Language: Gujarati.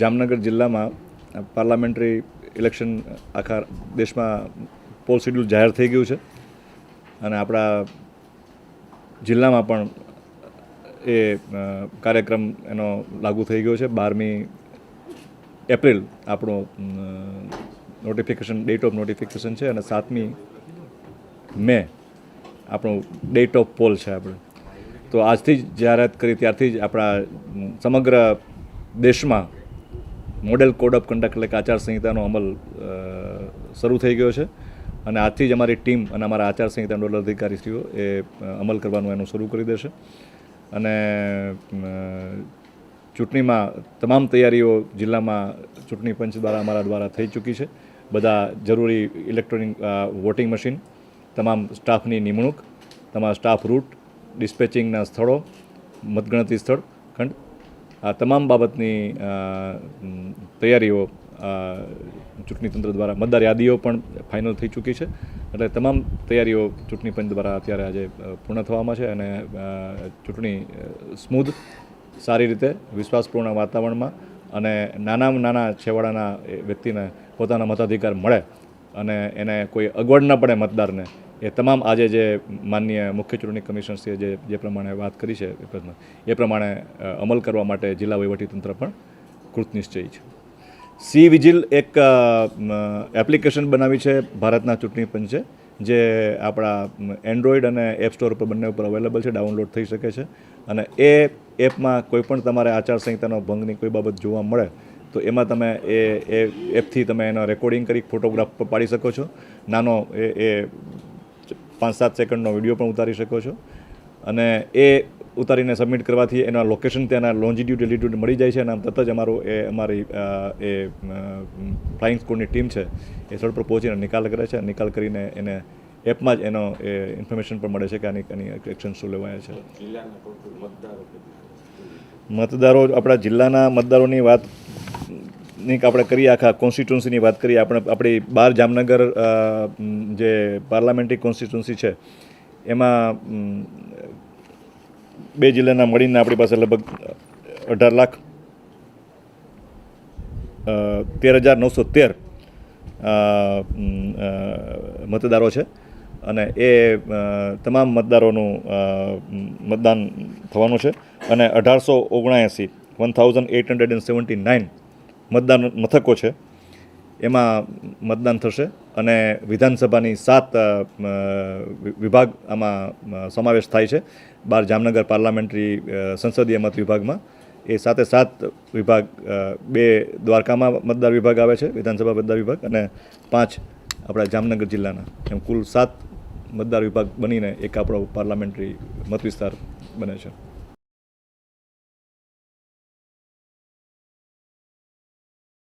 જામનગર જિલ્લામાં પાર્લામેન્ટરી ઇલેક્શન આખા દેશમાં પોલ શેડ્યુલ જાહેર થઈ ગયું છે. અને આપણા જિલ્લામાં પણ એ કાર્યક્રમ એનો લાગુ થઈ ગયો છે. બારમી એપ્રિલ આપણો નોટિફિકેશન ડેટ ઓફ નોટિફિકેશન છે અને સાતમી મે આપણું ડેટ ઓફ પોલ છે આપણે. તો આજથી જ જાહેરાત કરી ત્યારથી જ આપણા સમગ્ર દેશમાં મોડેલ કોડ ઓફ કન્ડક્ટ એટલે કે આચારસંહિતાનો અમલ શરૂ થઈ ગયો છે. અને આજથી જ અમારી ટીમ અને અમારા આચારસંહિતા નોડલ અધિકારીશ્રીઓ એ અમલ કરવાનું એનું શરૂ કરી દેશે. અને ચૂંટણીમાં તમામ તૈયારીઓ જિલ્લામાં ચૂંટણી પંચ દ્વારા અમારા દ્વારા થઈ ચૂકી છે. બધા જરૂરી ઇલેક્ટ્રોનિક વોટિંગ મશીન, તમામ સ્ટાફની નિમણૂક, તમામ સ્ટાફ રૂટ, ડિસ્પેચિંગના સ્થળો, મતગણતરી સ્થળ, ખંડ આ તમામ બાબતની તૈયારીઓ ચૂંટણી તંત્ર દ્વારા મતદાર યાદીઓ પણ ફાઇનલ થઈ ચૂકી છે. એટલે તમામ તૈયારીઓ ચૂંટણી પંચ દ્વારા અત્યારે આજે પૂર્ણ થવામાં છે અને ચૂંટણી સ્મૂધ, સારી રીતે, વિશ્વાસપૂર્ણ વાતાવરણમાં અને નાનામાં નાના છેવાડાના વ્યક્તિને પોતાના મતાધિકાર મળે અને એને કોઈ અગવડ ન પડે મતદારને એ તમામ આજે જે માનનીય મુખ્ય ચૂંટણી કમિશનશ્રીએ જે જે પ્રમાણે વાત કરી છે, એ પ્રમાણે- અમલ કરવા માટે જિલ્લા વહીવટીતંત્ર પણ કૃતનિશ્ચયી છે. સી વિજિલ એક એપ્લિકેશન બનાવી છે ભારતના ચૂંટણી પંચે, જે આપણા એન્ડ્રોઈડ અને એપ સ્ટોર ઉપર બંને ઉપર અવેલેબલ છે, ડાઉનલોડ થઈ શકે છે. અને એ એપમાં કોઈ પણ તમારે આચારસંહિતાનો ભંગની કોઈ બાબત જોવા મળે, તો એમાં તમે એ એ એપથી તમે એનો રેકોર્ડિંગ કરી, ફોટોગ્રાફ પાડી શકો છો. નાનો એ એ પાંચ સાત સેકન્ડનો વીડિયો પણ ઉતારી શકો છો. અને એ ઉતારીને સબમિટ કરવાથી એના લોકેશન ત્યાંના લોન્જિટ્યુડ એલિટ્યુડ મળી જાય છે અને આમ તરત જ અમારું એ અમારી એ ફ્લાઇંગ સ્કૂલની ટીમ છે એ સ્થળ પર પહોંચીને નિકાલ કરે છે નિકાલ કરીને એને એપમાં જ એનો એ ઇન્ફોર્મેશન પણ મળે છે કે આની આની એક્શન શું લેવાયા છે? મતદારો આપણા જિલ્લાના મતદારોની વાત ની આપણે કરીએ આખા કોન્સ્ટિટ્યુન્સીની વાત કરીએ, આપણે આપણી બાર જામનગર જે પાર્લામેન્ટરી કોન્સ્ટિટ્યુન્સી છે, એમાં બે જિલ્લાના મળીને આપણી પાસે લગભગ અઢાર લાખ તેર હજાર નવસો તેર મતદારો છે. અને એ તમામ મતદારોનું મતદાન થવાનું છે. અને અઢારસો ઓગણએંસી, one thousand eight hundred and seventy nine મતદાન મથકો છે. એમાં મતદાન થશે અને વિધાનસભાની સાત વિભાગ આમાં સમાવેશ થાય છે. બાર જામનગર પાર્લામેન્ટરી સંસદીય મત વિભાગમાં. એ સાતે સાત વિભાગ બે દ્વારકામાં મતદાર વિભાગ આવે છે, વિધાનસભા મતદાર વિભાગ અને પાંચ આપણા જામનગર જિલ્લાના. એમ કુલ સાત મતદાર વિભાગ બનીને એક આપણો પાર્લામેન્ટરી મત વિસ્તાર બને છે.